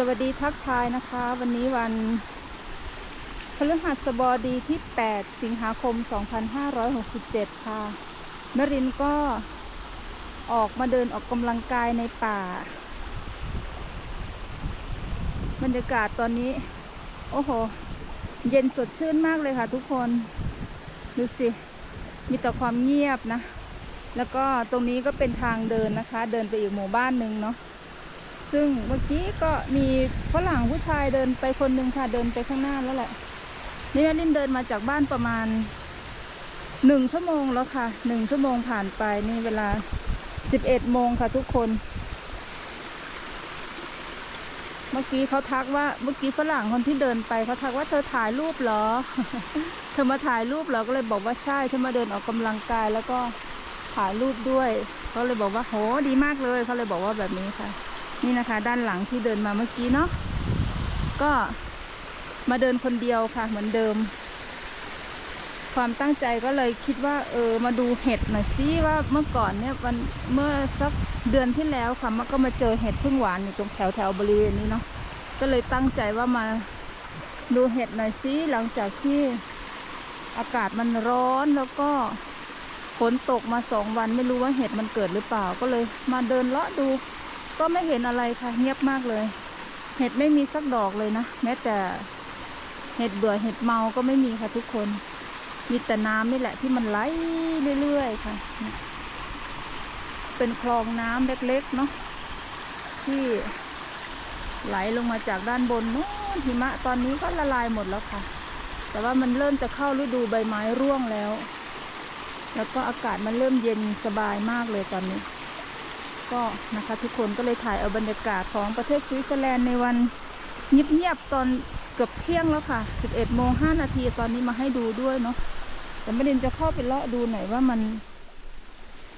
สวัสดีทักทายนะคะ วันนี้วันพฤหัสบดีที่ 8 สิงหาคม 2567 ค่ะนรินก็ออกมาเดินออกกำลังกายในป่า บรรยากาศตอนนี้ โอ้โห เย็นสดชื่นมากเลยค่ะทุกคน ดูสิ มีแต่ความเงียบนะ แล้วก็ตรงนี้ก็เป็นทางเดินนะคะ เดินไปอีกหมู่บ้านหนึ่งเนาะ ซึ่งเมื่อกี้ก็มีฝรั่งผู้ชายเดินไปคนหนึ่งค่ะเดินไปข้างหน้าแล้วแหละ นี่แม่ลินเดินมาจากบ้านประมาณหนึ่งชั่วโมงแล้วค่ะหนึ่งชั่วโมงผ่านไปนี่เวลาสิบเอ็ดโมงค่ะทุกคน เมื่อกี้เขาทักว่าเมื่อกี้ฝรั่งคนที่เดินไปเขาทักว่าเธอถ่ายรูปเหรอ เธอมาถ่ายรูปเหรอก็เลยบอกว่าใช่ฉันมาเดินออกกำลังกายแล้วก็ถ่ายรูปด้วยเขาเลยบอกว่าโหดีมากเลยเขาเลยบอกว่าแบบนี้ค่ะ นี่นะคะ ด้านหลังที่เดินมาเมื่อกี้เนาะก็มาเดินคนเดียวค่ะ เหมือนเดิม ความตั้งใจก็เลยคิดว่า เออมาดูเห็ดหน่อยซิว่าเมื่อก่อนเนี่ยวันเมื่อสักเดือนที่แล้วค่ะมันก็มาเจอเห็ดพึ่งหวานอยู่ตรงแถวแถวบริเวณนี้เนาะก็เลยตั้งใจว่ามาดูเห็ดหน่อยซิหลังจากที่อากาศมันร้อนแล้วก็ฝนตกมาสองวันไม่รู้ว่าเห็ดมันเกิดหรือเปล่า ก็เลยมาเดินเลาะดู ก็ไม่เห็นอะไรค่ะเงียบมากเลย เห็ดไม่มีสักดอกเลยนะ แม้แต่เห็ดเบื่อเห็ดเมาก็ไม่มีค่ะทุกคน มีแต่น้ำนี่แหละที่มันไหลเรื่อยๆค่ะ เป็นคลองน้ำเล็กๆเนาะที่ไหลลงมาจากด้านบนนู้นหิมะตอนนี้ก็ละลายหมดแล้วค่ะ แต่ว่ามันเริ่มจะเข้าฤดูใบไม้ร่วงแล้ว แล้วก็อากาศมันเริ่มเย็นสบายมากเลยตอนนี้ ก็นะคะทุกคนก็เลยถ่ายเอาบรรยากาศของประเทศสวิตเซอร์แลนด์ในวันเงียบๆตอนเกือบเที่ยงแล้วค่ะ 11โมง5นาทีตอนนี้มาให้ดูด้วยเนาะแต่ไม่เดนจะเข้าไปเลาะดูหน่อยว่ามัน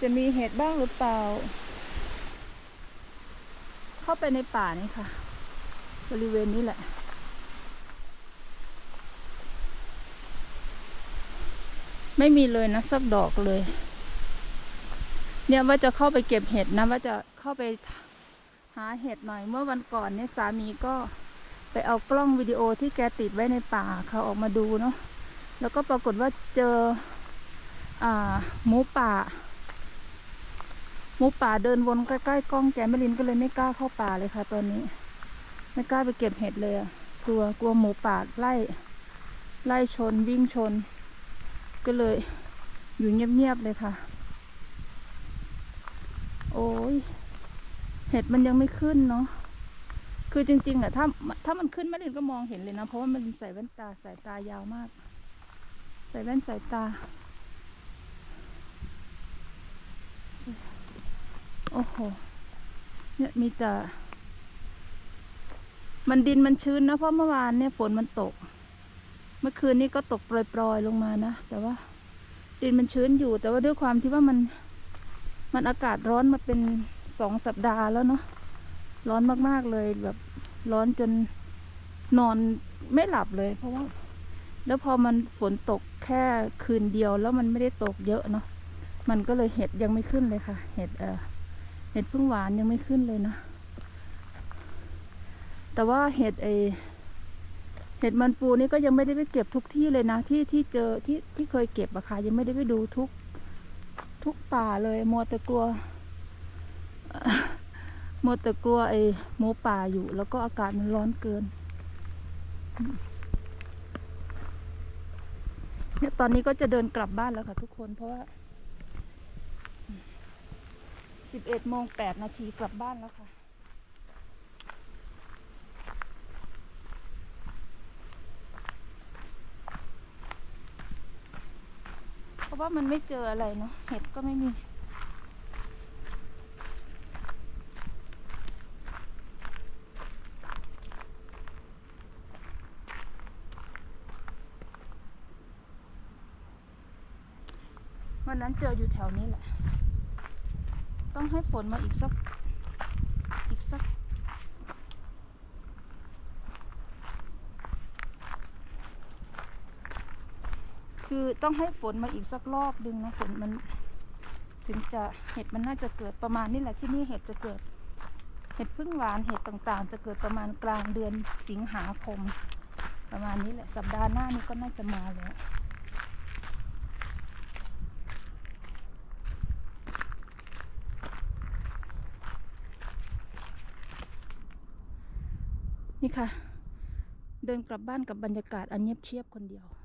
จะมีเห็ดบ้างหรือเปล่า เข้าไปในป่านี่ค่ะ บริเวณนี้แหละไม่มีเลยนะสักดอกเลย เนี่ยว่าจะเข้าไปเก็บเห็ดนะว่าจะเข้าไปหาเห็ดหน่อย เมื่อวันก่อนเนี่ยสามีก็ไปเอากล้องวิดีโอที่แกติดไว้ในป่าเขาออกมาดูเนาะแล้วก็ปรากฏว่าเจออ่าหมูป่าหมูป่าเดินวนใกล้ๆกล้องแกไม่ลินก็เลยไม่กล้าเข้าป่าเลยค่ะ ตอนนี้ ไม่กล้าไปเก็บเห็ดเลยอะกลัวกลัวหมูป่าไล่ไล่ชนวิ่งชน ก็เลยอยู่เงียบๆเลยค่ะ เห็ดมันยังไม่ขึ้นเนาะคือจริงๆอะถ้าถ้ามันขึ้นแม่ลินก็มองเห็นเลยนะ เพราะว่ามันใส่แว่นตาสายตายาวมาก ใส่แว่นสายตา โอ้โห เนี่ยมีแต่ มันดินมันชื้นนะ เพราะเมื่อวานเนี่ยฝนมันตก เมื่อคืนนี้ก็ตกโปรยๆลงมานะ แต่ว่า ดินมันชื้นอยู่ แต่ว่าด้วยความที่ว่ามัน มันอากาศร้อนมาเป็นสองสัปดาห์แล้วเนาะร้อนมากๆเลยแบบร้อนจนนอนไม่หลับเลย เพราะว่า แล้วพอมันฝนตกแค่คืนเดียวแล้วมันไม่ได้ตกเยอะเนาะมันก็เลยเห็ดยังไม่ขึ้นเลยค่ะ เห็ดเออเห็ดพึ่งหวานยังไม่ขึ้นเลยนะ แต่ว่าเห็ดไอเห็ดมันปูนี่ก็ยังไม่ได้ไปเก็บทุกที่เลยนะ ที่ที่เจอที่ที่เคยเก็บอะค่ะยังไม่ได้ไปดูทุก ทุกป่าเลยมัวแต่กลัวมัวแต่กลัวไอ้หมูป่าอยู่ แล้วก็อากาศมันร้อนเกินเนี่ยตอนนี้ก็จะเดินกลับบ้านแล้วค่ะทุกคนเพราะว่าสิบเอ็ดโมงแปดนาทีกลับบ้านแล้วค่ะ เพราะว่ามันไม่เจออะไรเนาะเห็ดก็ไม่มีวันนั้นเจออยู่แถวนี้แหละ ต้องให้ฝนมาอีกสัก อีกสัก คือต้องให้ฝนมาอีกสักรอบดึงนะฝนมัน ถึงจะเห็ดมันน่าจะเกิดประมาณนี้แหละที่นี่เห็ดจะเกิด เห็ดพึ่งหวานเห็ดต่างๆ จะเกิดประมาณกลางเดือนสิงหาคม ประมาณนี้แหละ สัปดาห์หน้านี้ก็น่าจะมาแล้วนี่ค่ะ เดินกลับบ้านกับบรรยากาศอันเงียบเชียบคนเดียว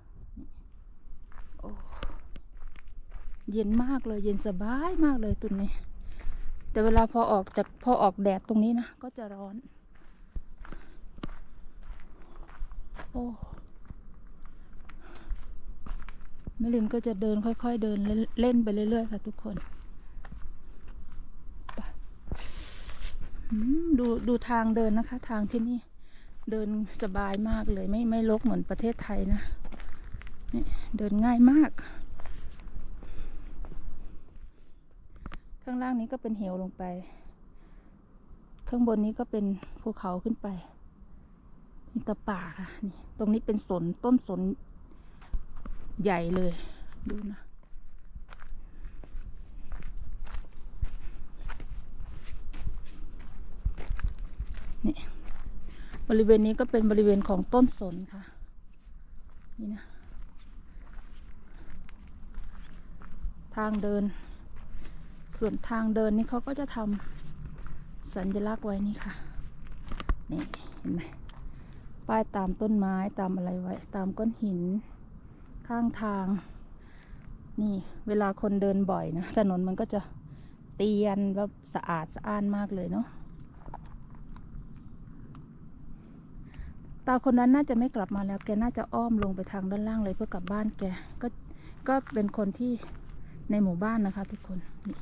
เย็นมากเลยเย็นสบายมากเลยตุนนี้ แต่เวลาพอออกจากพอออกแดดตรงนี้นะก็จะร้อน โอ้แม่ลินก็จะเดินค่อยๆเดินเล่นไปเรื่อยๆค่ะทุกคนดูดูทางเดินนะคะ ทางที่นี่ เดินสบายมากเลยไม่ไม่รกเหมือนประเทศไทยนะ นี่เดินง่ายมาก ข้างล่างนี้ก็เป็นเหวลงไป ข้างบนนี้ก็เป็นภูเขาขึ้นไปมีแตะป่าค่ะนี่ตรงนี้เป็นสนต้นสนใหญ่เลย ดูนะนี่บริเวณนี้ก็เป็นบริเวณของต้นสนค่ะ นี่นะ ทางเดิน ส่วนทางเดินนี่เขาก็จะทำสัญลักษณ์ไว้นี่ค่ะ นี่เห็นไหมป้ายตามต้นไม้ตามอะไรไว้ ตามก้อนหิน ข้างทาง นี่เวลาคนเดินบ่อยนะถนนมันก็จะเตียนแบบสะอาดสะอ้านมากเลยเนาะตาคนนั้นน่าจะไม่กลับมาแล้วแกน่าจะอ้อมลงไปทางด้านล่างเลยเพื่อกลับบ้านแกก็ก็เป็นคนที่ ในหมู่บ้านนะคะทุกคนนี่